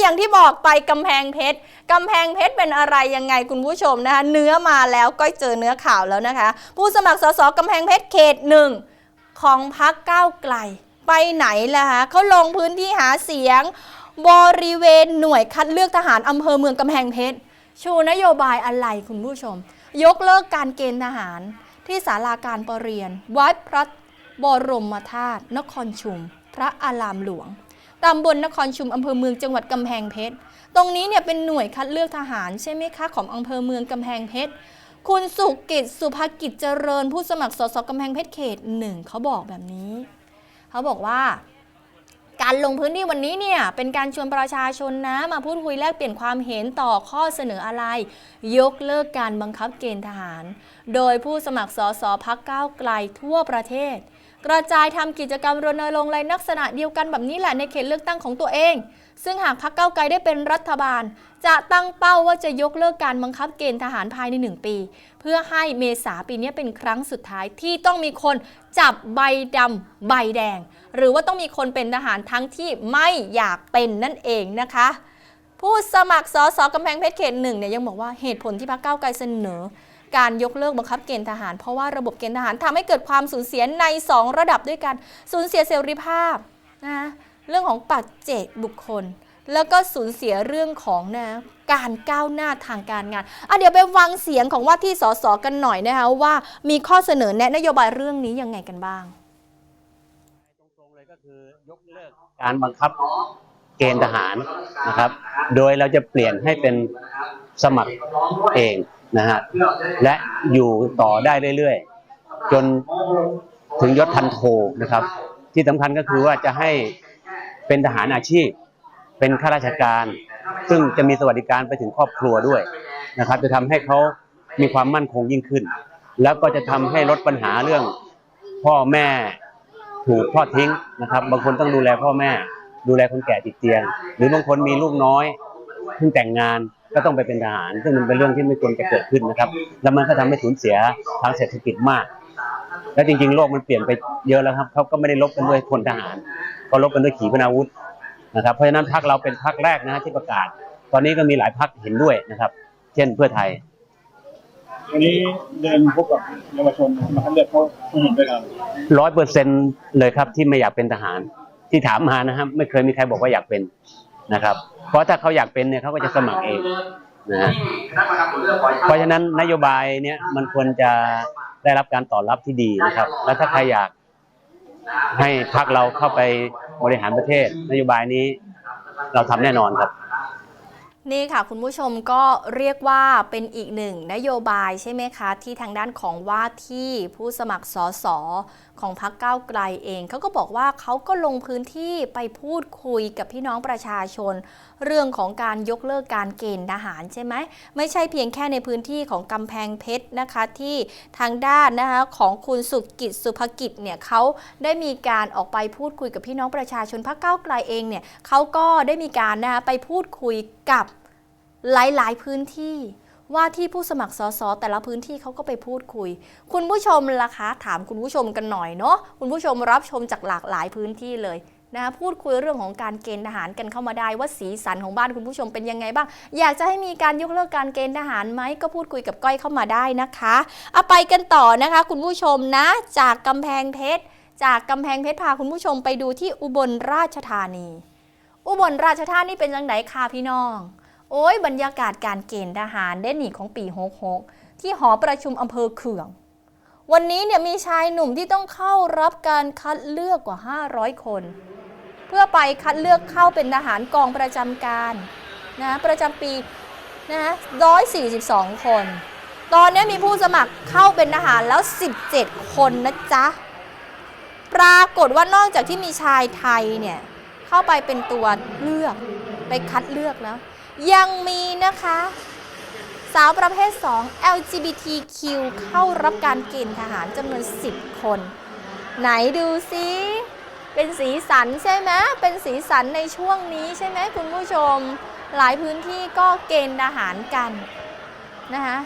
อย่างที่บอกไปกำแพงเพชรกำแพงเพชรเป็นอะไรยังไงคุณผู้ชมนะคะ เนื้อมาแล้วก็เจอเนื้อข่าวแล้วนะคะ ผู้สมัครสสกำแพงเพชรเขตหนึ่งของพักก้าวไกล ไปไหนล่ะคะเขาลงพื้นที่หาเสียง บริเวณหน่วยคัดเลือกทหารอำเภอเมืองกำแพงเพชรชูนโยบายอะไรคุณผู้ชม ยกเลิกการเกณฑ์ทหารที่ศาลาการประเรียน วัดพระบรมธาตุนครชุม พระอารามหลวง ตำบลนครชุมอำเภอเมืองจังหวัดกำแพงเพชร ตรงนี้เนี่ยเป็นหน่วยคัดเลือกทหารใช่ไหมคะของอำเภอเมืองกำแพงเพชร คุณสุกิจสุภกิจเจริญผู้สมัครสสกำแพงเพชรเขตหนึ่งเขาบอกแบบนี้ เขาบอกว่า การลงพื้นที่วันนี้เนี่ยเป็นการชวนประชาชนนะมาพูดคุยแลกเปลี่ยนความเห็นต่อข้อเสนออะไร ยกเลิกการบังคับเกณฑ์ทหาร โดยผู้สมัครสสพักก้าวไกลทั่วประเทศ กระจายทำกิจกรรมรณรงค์ในลักษณะเดียวกันแบบนี้แหละในเขตเลือกตั้งของตัวเอง ซึ่งหากพักเก้าไกลได้เป็นรัฐบาล จะตั้งเป้าว่าจะยกเลิกการบังคับเกณฑ์ทหารภายใน 1 ปี เพื่อให้เมษาปีนี้เป็นครั้งสุดท้ายที่ต้องมีคนจับใบดำใบแดง หรือว่าต้องมีคนเป็นทหารทั้งที่ไม่อยากเป็นนั่นเองนะคะผู้สมัครสสกำแพงเพชรเขตหนึ่งเนี่ยยังบอกว่าเหตุผลที่พรรคก้าไกลเสนอ การยกเลิกบังคับเกณฑ์ทหาร เพราะว่าระบบเกณฑ์ทหารทำให้เกิดความสูญเสียใน 2 ระดับด้วยกัน สูญเสียเสรีภาพนะเรื่องของปัจเจกบุคคล แล้วก็สูญเสียเรื่องของนะการก้าวหน้าทางการงานอะเดี๋ยวไปฟังเสียงของว่าที่สสกันหน่อยนะคะว่ามีข้อเสนอแนะนโยบายเรื่องนี้ยังไงกันบ้าง ตรงๆเลยก็คือยกเลิกการบังคับเกณฑ์ทหารนะครับ โดยเราจะเปลี่ยนให้เป็นสมัครเอง นะฮะและอยู่ต่อได้เรื่อยๆ จนถึงยศพันโทนะครับ ที่สำคัญก็คือว่าจะให้เป็นทหารอาชีพ เป็นข้าราชการ ซึ่งจะมีสวัสดิการไปถึงครอบครัวด้วยนะครับ จะทำให้เขามีความมั่นคงยิ่งขึ้น แล้วก็จะทำให้ลดปัญหาเรื่องพ่อแม่ถูกทอดทิ้งนะครับ บางคนต้องดูแลพ่อแม่ ดูแลคนแก่ติดเตียง หรือบางคนมีลูกน้อยเพิ่งแต่งงานก็ต้องไปเป็นทหาร ซึ่งมันเป็นเรื่องที่ไม่ควรจะเกิดขึ้นนะครับ แล้วมันก็ทำให้สูญเสียทางเศรษฐกิจมาก และจริงๆ โลกมันเปลี่ยนไปเยอะแล้วครับเขาก็ไม่ได้ลบกันด้วยพลทหารก็ลบกันด้วยขีปนาวุธนะครับ เพราะฉะนั้นพรรคเราเป็นพรรคแรกนะฮะที่ประกาศ ตอนนี้ก็มีหลายพรรคเห็นด้วยนะครับ เช่นเพื่อไทยวันนี้เดินพบกับเยาวชนมาคัดเลือกเขาเห็นด้วยกันร้อยเปอร์เซ็นเลยครับที่ไม่อยากเป็นทหาร ที่ถามมานะครับ ไม่เคยมีใครบอกว่าอยากเป็น นะครับ เพราะถ้าเขาอยากเป็นเนี่ยเขาก็จะสมัครเองนะฮะเพราะฉะนั้นนโยบายเนี่ยมันควรจะได้รับการตอบรับที่ดีนะครับ แล้วถ้าใครอยากให้พรรคเราเข้าไปบริหารประเทศ นโยบายนี้เราทำแน่นอนครับนี่ค่ะ คุณผู้ชมก็เรียกว่าเป็นอีกหนึ่งนโยบายใช่ไหมคะ ที่ทางด้านของว่าที่ผู้สมัครสส ของพรรคก้าวไกลเองเขาก็บอกว่าเขาก็ลงพื้นที่ไปพูดคุยกับพี่น้องประชาชน เรื่องของการยกเลิกการเกณฑ์ทหารใช่ไหมไม่ใช่เพียงแค่ในพื้นที่ของกำแพงเพชรนะคะที่ทางด้านนะคะของคุณสุกิจสุภกิจเนี่ยเขาได้มีการออกไปพูดคุยกับพี่น้องประชาชนพรรคก้าวไกลเองเนี่ยเขาก็ได้มีการนะคะไปพูดคุยกับหลาย ๆ พื้นที่ ว่าที่ผู้สมัครสสแต่ละพื้นที่เขาก็ไปพูดคุย คุณผู้ชมล่ะคะ ถามคุณผู้ชมกันหน่อยเนาะคุณผู้ชมรับชมจากหลากหลายพื้นที่เลยนะคะพูดคุยเรื่องของการเกณฑ์ทหารกันเข้ามาได้ว่าสีสันของบ้านคุณผู้ชมเป็นยังไงบ้าง อยากจะให้มีการยกเลิกการเกณฑ์ทหารไหมก็พูดคุยกับก้อยเข้ามาได้นะคะเอาไปกันต่อนะคะ คุณผู้ชมนะ จากกำแพงเพชรจากกำแพงเพชรพาคุณผู้ชมไปดูที่อุบลราชธานี อุบลราชธานีเป็นจังไดค่ะพี่น้อง โอ้ยบรรยากาศการเกณฑ์ทหารได้หนีของปี66ที่หอประชุมอำเภอเขือง วันนี้เนี่ยมีชายหนุ่มที่ต้องเข้ารับการคัดเลือกกว่า 500 คน เพื่อไปคัดเลือกเข้าเป็นทหารกองประจำการนะประจำปีนะ142 คน ตอนนี้มีผู้สมัครเข้าเป็นทหารแล้ว 17 คนนะจ๊ะ ปรากฏว่านอกจากที่มีชายไทยเนี่ยเข้าไปเป็นตัวเลือกไปคัดเลือกแล้ว ยังมีนะคะ สาวประเภท 2 LGBTQ เข้ารับการเกณฑ์ทหารจำนวน 10 คน ไหนดูซิเป็นสีสันใช่ไหมเป็นสีสันในช่วงนี้ใช่ไหมคุณผู้ชม หลายพื้นที่ก็เกณฑ์ทหารกันนะคะ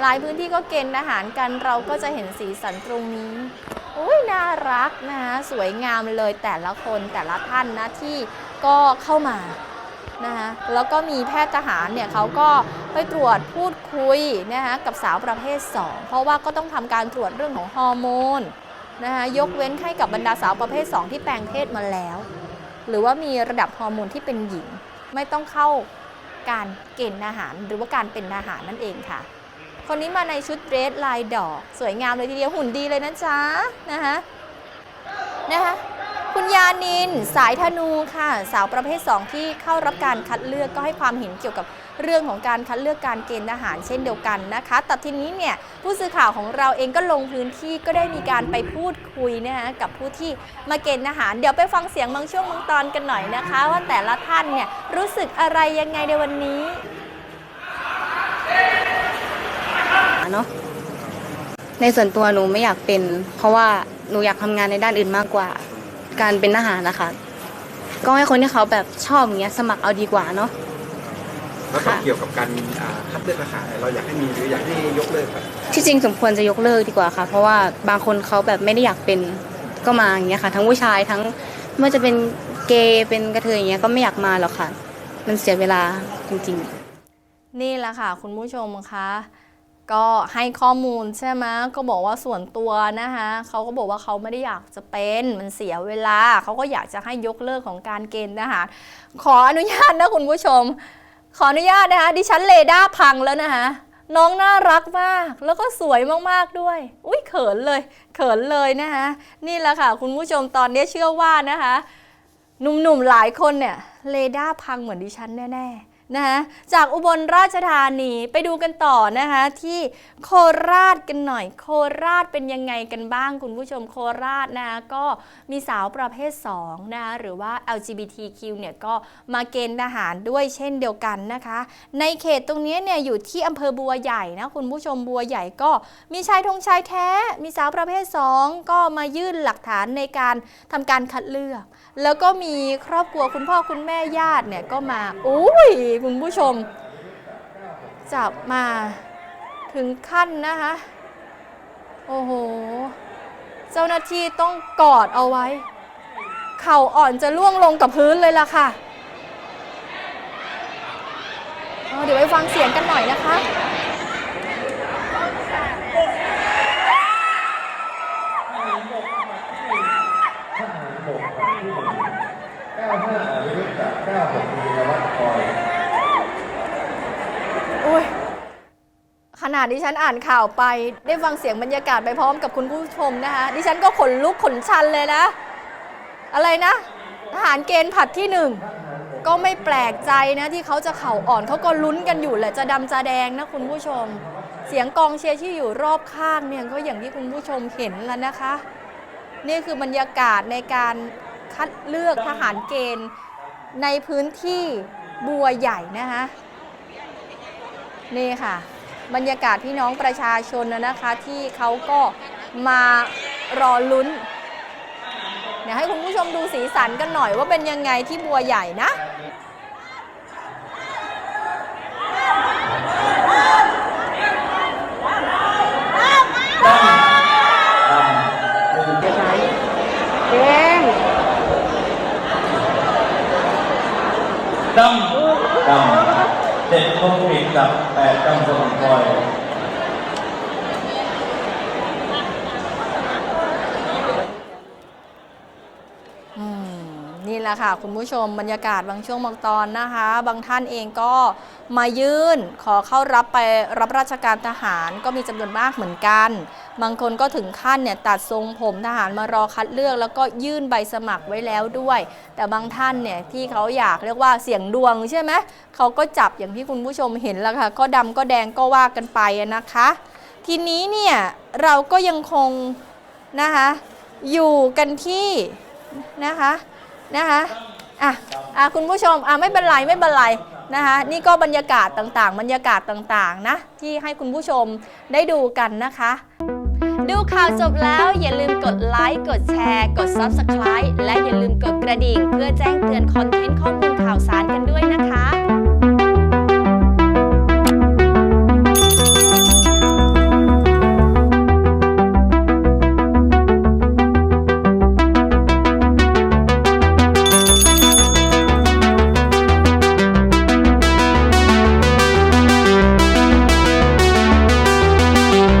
หลายพื้นที่ก็เกณฑ์ทหารกันเราก็จะเห็นสีสันตรงนี้อุ้ยน่ารักนะคะสวยงามเลยแต่ละคนแต่ละท่านนะที่ก็เข้ามา นะคะแล้วก็มีแพทย์ทหารเนี่ยเขาก็ไปตรวจพูดคุยนะคะกับสาวประเภท 2 เพราะว่าก็ต้องทำการตรวจเรื่องของฮอร์โมนนะคะยกเว้นให้กับบรรดาสาวประเภท 2 ที่แปลงเพศมาแล้ว หรือว่ามีระดับฮอร์โมนที่เป็นหญิง ไม่ต้องเข้าการเกณฑ์อาหาร หรือว่าการเป็นทหารนั่นเองค่ะ คนนี้มาในชุดเดรสลายดอก สวยงามเลยทีเดียวหุ่นดีเลยนะจ๊ะนะคะนะคะ คุณยานิน สายธนูค่ะ สาวประเภท 2 ที่เข้ารับการคัดเลือกก็ให้ความเห็นเกี่ยวกับเรื่องของการคัดเลือกการเกณฑ์ทหารเช่นเดียวกันนะคะแต่ทีนี้เนี่ยผู้สื่อข่าวของเราเองก็ลงพื้นที่ก็ได้มีการไปพูดคุยนะคะกับผู้ที่มาเกณฑ์ทหาร เดี๋ยวไปฟังเสียงบางช่วงบางตอนกันหน่อยนะคะ ว่าแต่ละท่านเนี่ยรู้สึกอะไรยังไงในวันนี้เนาะในส่วนตัวหนูไม่อยากเป็น เพราะว่าหนูอยากทำงานในด้านอื่นมากกว่า การเป็นทหารนะคะ ก็ให้คนที่เขาแบบชอบอย่างเงี้ยสมัครเอาดีกว่าเนาะแล้วก็เกี่ยวกับการอ่าคัดเลือกทหารเราอยากให้มีหรืออยากให้ยกเลิกครับที่จริงสมควรจะยกเลิกดีกว่าค่ะ เพราะว่าบางคนเขาแบบไม่ได้อยากเป็นก็มาอย่างเงี้ยค่ะ ทั้งผู้ชายทั้งไม่ว่าจะเป็นเกย์เป็นกระเทยอย่างเงี้ยก็ไม่อยากมาหรอกค่ะ มันเสียเวลาจริงๆ นี่แหละค่ะ คุณผู้ชมคะ ก็ให้ข้อมูลใช่ไหมก็บอกว่าส่วนตัวนะคะเขาก็บอกว่าเขาไม่ได้อยากจะเป็นมันเสียเวลาเขาก็อยากจะให้ยกเลิกของการเกณฑ์ทหารขออนุญาตนะคุณผู้ชม ขออนุญาตนะคะดิฉันเลด้าพังแล้วนะคะน้องน่ารักมากแล้วก็สวยมากๆด้วย อุ้ยเขินเลย เขินเลยนะคะนี่แหละค่ะ คุณผู้ชมตอนนี้เชื่อว่านะคะหนุ่มๆหลายคนเนี่ยเลด้าพังเหมือนดิฉันแน่ๆ นะคะจากอุบลราชธานีไปดูกันต่อนะคะที่โคราชกันหน่อย โคราชเป็นยังไงกันบ้างคุณผู้ชมโคราชนะคะก็มีสาวประเภท2นะคะหรือว่า LGBTQ เนี่ยก็มาเกณฑ์ทหารด้วยเช่นเดียวกันนะคะ ในเขตตรงนี้เนี่ยอยู่ที่อำเภอบัวใหญ่นะคุณผู้ชมบัวใหญ่ก็มีชายธงชายแท้ มีสาวประเภท 2 ก็มายื่นหลักฐานในการทำการคัดเลือก แล้วก็มีครอบครัวคุณพ่อคุณแม่ญาติเนี่ยก็มาอุ้ยคุณผู้ชม จับมาถึงขั้นนะคะ โอ้โห เจ้าหน้าที่ต้องกอดเอาไว้ เข่าอ่อนจะล่วงลงกับพื้นเลยล่ะค่ะเเดี๋ยวไปฟังเสียงกันหน่อยนะคะ อุ้ยขนา ดดิฉันอ่านข่าวไปได้ฟังเสียงบรรยากาศไปพร้อมกับคุณผู้ชมนะคะ ดิฉันก็ขนลุกขนชันเลยนะ อะไรนะทหารเกณฑ์ผัดที่หนึ่งก็ไม่แปลกใจนะที่เขาจะเข่าอ่อนเขาก็ลุ้นกันอยู่แหละจะดำจะแดงนะคุณผู้ชม เสียงกองเชียร์ที่อยู่รอบข้างเนี่ยก็อย่างที่คุณผู้ชมเห็นแล้วนะคะ นี่คือบรรยากาศในการคัดเลือกทหารเกณฑ์ในพื้นที่บัวใหญ่นะคะนี่ค่ะ บรรยากาศพี่น้องประชาชนนะนะคะที่เขาก็มารอลุ้น เดี๋ยวให้คุณผู้ชมดูสีสันกันหน่อยว่าเป็นยังไงที่บัวใหญ่นะ ดำดำเจ็ดโควิดกับแปดจำสมคอย อืมนี่ แหละค่ะ คุณผู้ชมบรรยากาศบางช่วงบางตอนนะคะ บางท่านเองก็มายื่นขอเข้ารับไปรับราชการทหารก็มีจำนวนมากเหมือนกัน บางคนก็ถึงขั้นเนี่ยตัดทรงผมทหารมารอคัดเลือก แล้วก็ยื่นใบสมัครไว้แล้วด้วย แต่บางท่านเนี่ยที่เขาอยากเรียกว่าเสี่ยงดวงใช่ไหมเขาก็จับอย่างที่คุณผู้ชมเห็นแล้วค่ะ ก็ดำก็แดงก็ว่ากันไปนะคะ ทีนี้เนี่ยเราก็ยังคงนะคะอยู่กันที่นะคะ นะคะอะอะคุณผู้ชมอะไม่เป็นไรไม่เป็นไรนะคะนี่ก็บรรยากาศต่างๆ บรรยากาศต่างๆนะที่ให้คุณผู้ชมได้ดูกันนะคะ ดูข่าวจบแล้วอย่าลืมกดไลค์กดแชร์ กด Subscribe และอย่าลืมกดกระดิ่ง เพื่อแจ้งเตือนคอนเทนต์ข้อมูลข่าวสารกันด้วยนะคะ